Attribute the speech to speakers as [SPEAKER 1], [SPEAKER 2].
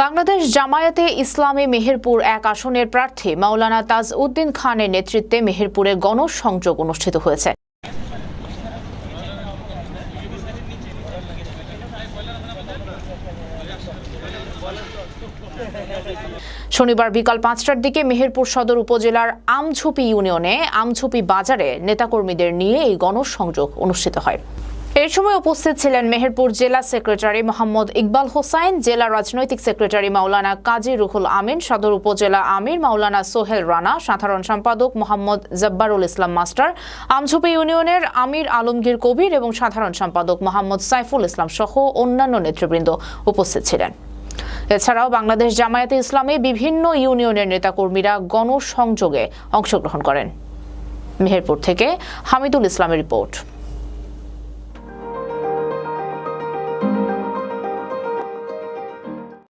[SPEAKER 1] বাংলাদেশ জামায়াতে ইসলামী মেহেরপুর এক আসনের প্রার্থী মাওলানা তাজ উদ্দিন খানের নেতৃত্বে মেহেরপুরে গণসংযোগ অনুষ্ঠিত হয়েছে। শনিবার বিকাল পাঁচটার দিকে মেহেরপুর সদর উপজেলার আমঝুপি ইউনিয়নে আমঝুপি বাজারে নেতাকর্মীদের নিয়ে এই গণসংযোগ অনুষ্ঠিত হয়। এর সময় উপস্থিত ছিলেন মেহেরপুর জেলা সেক্রেটারি মোহাম্মদ ইকবাল হোসাইন, জেলা রাজনৈতিক সেক্রেটারি মাওলানা কাজী রুহুল আমিন, সদর উপজেলা আমির মাওলানা সোহেল রানা, সাধারণ সম্পাদক মোহাম্মদ জব্বারুল ইসলাম মাস্টার, আমঝুপি ইউনিয়নের আমির আলমগীর কবির এবং সাধারণ সম্পাদক মোহাম্মদ সাইফুল ইসলাম সহ অন্যান্য নেতৃবৃন্দ উপস্থিত ছিলেন। এছাড়াও বাংলাদেশ জামায়াতে ইসলামী বিভিন্ন ইউনিয়নের নেতাকর্মীরা গণসংযোগে অংশগ্রহণ করেন। মেহেরপুর থেকে হামিদুল ইসলামের রিপোর্ট।